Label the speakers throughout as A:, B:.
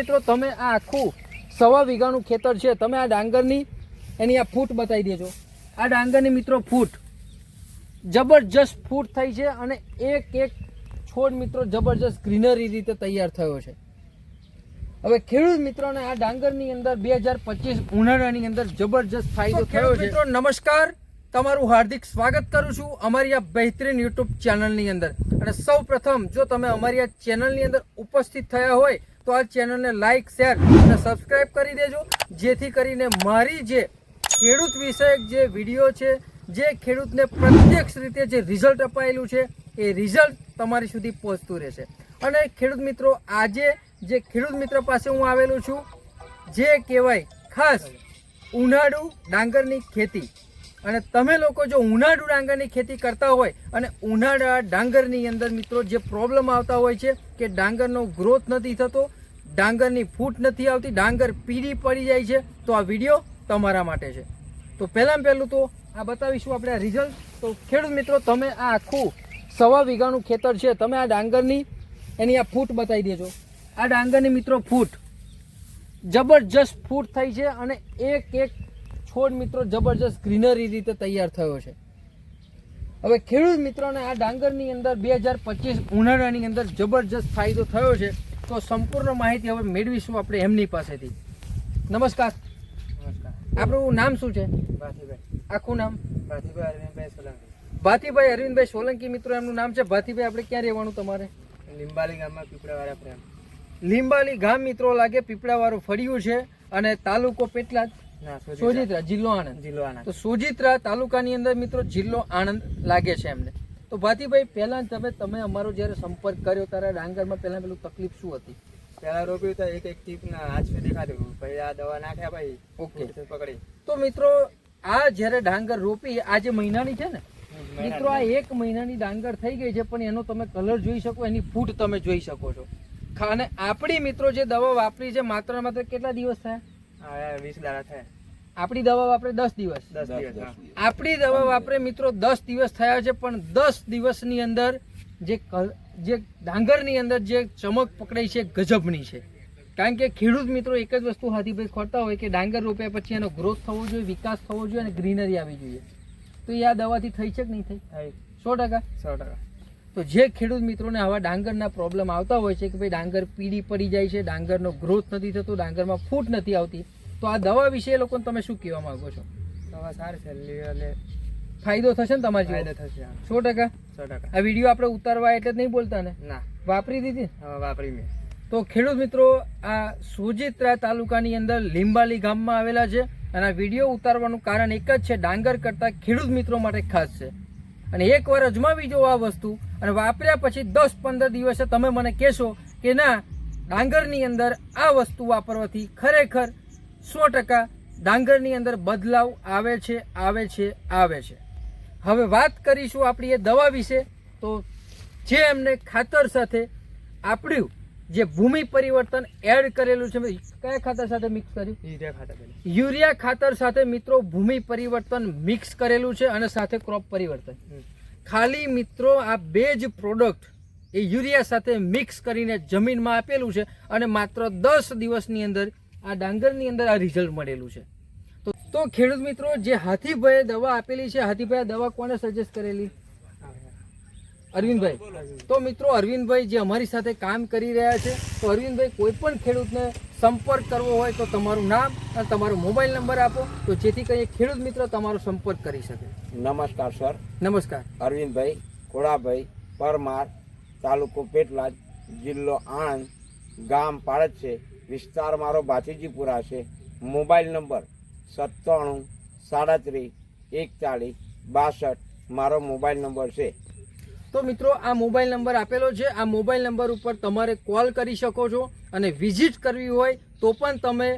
A: મિત્રો તમે આ આખું સવા વીઘાનું ખેતર છે. તમે આ ડાંગરની એની આ ફૂટ બતાવી દેજો. આ ડાંગરની મિત્રો ફૂટ જબરજસ્ત ફૂટ થઈ છે અને એક એક છોડ મિત્રો જબરજસ્ત ગ્રીનરી રીતે તૈયાર થયો છે. હવે ખેડૂત મિત્રોને આ ડાંગરની અંદર બે હજાર પચીસ ઉનાળાની અંદર જબરજસ્ત ફાયદો થયો છે. મિત્રો નમસ્કાર. તમારું હાર્દિક સ્વાગત કરું છું અમારી આ બહેતરીન યુટ્યુબ ચેનલની અંદર. અને સૌ પ્રથમ જો તમે અમારી આ ચેનલની અંદર ઉપસ્થિત થયા હોય તો આ ચેનલને લાઇક શેર અને સબસ્ક્રાઈબ કરી દેજો. જેથી કરીને મારી જે ખેડૂત વિષયક જે વીડિયો છે, જે ખેડૂતને પ્રત્યક્ષ રીતે જે રિઝલ્ટ અપાયેલું છે, એ રિઝલ્ટ તમારી સુધી પહોંચતું રહેશે. અને ખેડૂત મિત્રો, આજે જે ખેડૂત મિત્ર પાસે હું આવેલું છું, જે કહેવાય ખાસ ઉનાળુ ડાંગરની ખેતી. અને તમે લોકો જો ઉનાળુ ડાંગરની ખેતી કરતા હોય અને ઉનાળા ડાંગરની અંદર મિત્રો જે પ્રોબ્લેમ આવતા હોય છે કે ડાંગરનો ગ્રોથ નથી થતો ડાંગરની ફૂટ નથી આવતી, ડાંગર પીળી પડી જાય છે. તો આ વીડિયો તમારા માટે છે. તો પહેલાં પહેલું તો આ બતાવીશું આપણે આ રિઝલ્ટ તો ખેડૂત મિત્રો, તમે આ આખું સવા વીઘાનું ખેતર છે. તમે આ ડાંગરની એની આ ફૂટ બતાવી દેજો. આ ડાંગરની મિત્રો ફૂટ જબરજસ્ત ફૂટ થઈ છે અને એક એક છોડ મિત્રો જબરજસ્ત ગ્રીનરી રીતે તૈયાર થયો છે. હવે ખેડૂત મિત્રોને આ ડાંગરની અંદર બે હજાર પચીસ ઉનાળાની અંદર જબરજસ્ત ફાયદો થયો છે. તો સંપૂર્ણ માહિતી હવે મેળવીશું આપણે એમની પાસેથી. નમસ્કાર.
B: નમસ્કાર.
A: આપણું નામ શું છે?
B: ભાતીભાઈ
A: આખું નામ?
B: ભાતીભાઈ અરવિંદભાઈ સોલંકી.
A: ભાતીભાઈ અરવિંદભાઈ સોલંકી મિત્રો એમનું નામ છે. ભાતીભાઈ આપણે ક્યાં રહેવાનું તમારે?
B: લીંબાલી ગામમાં પીપળાવાળા પ્રેમ.
A: લીંબાલી ગામ મિત્રો લાગે પીપળાવાળું ફળિયું છે અને તાલુકો પેટલા
B: જ
A: સોજિત્રા જિલ્લો આણંદ.
B: જિલ્લો આણંદ.
A: તો સોજિત્રા તાલુકાની અંદર મિત્રો જિલ્લો આણંદ લાગે છે એમને. તો ભાતીભાઈ પહેલા તમે તમે અમારો જ્યારે સંપર્ક કર્યો ત્યારે ડાંગરમાં પહેલા પેલું તકલીફ શું હતી?
B: પેલા રોપ્યું તો એક એક ટીપ ના હાથ સુધી દેખાતું? ભાઈ આ દવા નાખ્યા ભાઈ
A: ઓકે.
B: પકડી.
A: તો મિત્રો આ જ્યારે ડાંગર રોપી આજે મહિનાની છે ને મિત્રો આ એક મહિનાની ડાંગર થઈ ગઈ છે પણ એનો તમે કલર જોઈ શકો એની ફૂટ તમે જોઈ શકો છો. અને આપણી મિત્રો જે દવા વાપરી છે માત્ર માત્ર કેટલા દિવસ થયા?
B: વીસ દાડા થયા.
A: આપણી દવા વાપરે દસ દિવસ.
B: દસ દિવસ
A: આપણી દવા વાપરે મિત્રો દસ દિવસ થયા છે પણ દસ દિવસની અંદર જે કલ- જે ડાંગરની અંદર જે ચમક પકડાઈ છે ગજબની છે. કારણ કે ખેડૂત મિત્રો એક જ વસ્તુ હાથીભાઈ ખોરતા હોય કે ડાંગર રોપ્યા પછી એનો ગ્રોથ થવો જોઈએ વિકાસ થવો જોઈએ અને ગ્રીનરી આવી જોઈએ. તો એ આ દવાથી થઈ છે કે નહીં થઈ?
B: થઈ.
A: સો ટકા.
B: સો ટકા.
A: તો જે ખેડૂત મિત્રોને આવા ડાંગરના પ્રોબ્લેમ આવતા હોય છે કે ભાઈ ડાંગર પીળી પડી જાય છે ડાંગરનો ગ્રોથ નથી થતો ડાંગરમાં ફૂટ નથી આવતી તો આ દવા વિશે લોકોને તમે શું કહેવા માંગો છો?
B: દવા સારી છે અને
A: ફાયદો થશે ને તમારી
B: ફાયદો? થશે
A: સો ટકા?
B: સો ટકા.
A: આ વીડિયો આપણે ઉતારવા એટલે જ નહીં બોલતા ને?
B: ના.
A: વાપરી દીધી?
B: વાપરી મેં.
A: તો ખેડૂત મિત્રો આ સુજિત્રા તાલુકાની અંદર લીંબાલી ગામમાં આવેલા છે અને આ વીડિયો ઉતારવાનું કારણ એક જ છે ડાંગર કરતાં ખેડૂત મિત્રો માટે ખાસ છે. અને એકવાર અજમાવી જો આ વસ્તુ અને વાપર્યા પછી દસ પંદર દિવસે તમે મને કહેશો કે ના ડાંગરની અંદર આ વસ્તુ વાપરવાથી ખરેખર સો ટકા ડાંગરની અંદર બદલાવ આવે છે આવે છે આવે છે. હવે વાત કરીશું આપણી એ દવા વિશે તો જે એમને ખાતર સાથે આપણું જે ભૂમિ પરિવર્તન એડ કરેલું છે કયા ખાતર સાથે મિક્સ કર્યું?
B: યુરિયા ખાતર
A: યુરિયા ખાતર સાથે મિત્રો ભૂમિ પરિવર્તન મિક્સ કરેલું છે અને સાથે ક્રોપ પરિવર્તન. ખાલી મિત્રો આ બે જ પ્રોડક્ટ એ યુરિયા સાથે મિક્સ કરીને જમીનમાં આપેલું છે અને માત્ર દસ દિવસની અંદર આ ડાંગરની અંદર આ રિઝલ્ટ મળેલું છે. તો તો ખેડૂત મિત્રો જે હાથીભાઈએ દવા આપેલી છે હાથીભાઈ દવા કોને સજેસ્ટ કરેલી? અરવિંદભાઈ. તો મિત્રો અરવિંદભાઈ જે અમારી સાથે કામ કરી રહ્યા છે તો અરવિંદભાઈ કોઈ પણ ખેડૂતને સંપર્ક કરવો હોય તો તમારું નામ અને તમારો મોબાઈલ નંબર આપો તો જેથી કરીને ખેડૂત મિત્ર તમારો સંપર્ક કરી શકે.
C: નમસ્કાર સર.
A: નમસ્કાર.
C: અરવિંદભાઈ ખોડાભાઈ પરમાર તાલુકો પેટલાદ જિલ્લો આણંદ ગામ પાળજ છે. વિસ્તાર મારો ભાતીજીપુરા છે. મોબાઈલ નંબર સત્તાણું સાડત્રીસ એકતાળીસ બાસઠ મારો મોબાઈલ નંબર છે.
A: તો મિત્રો આ મોબાઈલ નંબર આપેલો છે. આ મોબાઈલ નંબર ઉપર તમારે કોલ કરી શકો છો અને વિઝિટ કરવી હોય તો પણ તમે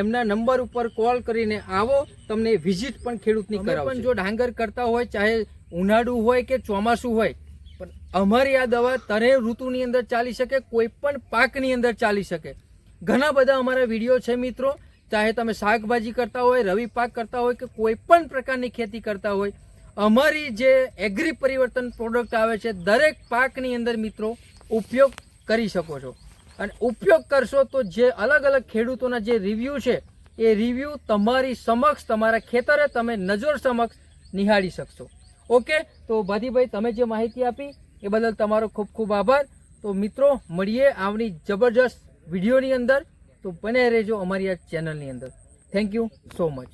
A: એમના નંબર ઉપર કોલ કરીને આવો. તમને વિઝિટ પણ ખેડૂતની કરાવો પણ જો ડાંગર કરતા હોય ચાહે ઉનાળુ હોય કે ચોમાસું હોય પણ અમારી આ દવા તરે ઋતુની અંદર ચાલી શકે કોઈ પણ પાકની અંદર ચાલી શકે. ઘણા બધા અમારા વીડિયો છે મિત્રો. ચાહે તમે શાકભાજી કરતા હોય, રવિ પાક કરતા હોય કે કોઈ પણ પ્રકારની ખેતી કરતા હોય, અમારી જે એગ્રી પરિવર્તન પ્રોડક્ટ આવે છે, દરેક પાકની અંદર મિત્રો ઉપયોગ કરી શકો છો. અને ઉપયોગ કરશો તો જે અલગ અલગ ખેડૂતોના જે રિવ્યૂ છે, એ રિવ્યૂ તમારી સમક્ષ, તમારા ખેતરે તમે નજર સમક્ષ નિહાળી શકશો. ઓકે? તો ભાતીભાઈ તમે જે માહિતી આપી, એ બદલ તમારો ખૂબ ખૂબ આભાર. તો મિત્રો, મળીએ આવની જબરજસ્ત વિડીયોની અંદર તો બને રહેજો અમારી આ ચેનલની અંદર. Thank you so much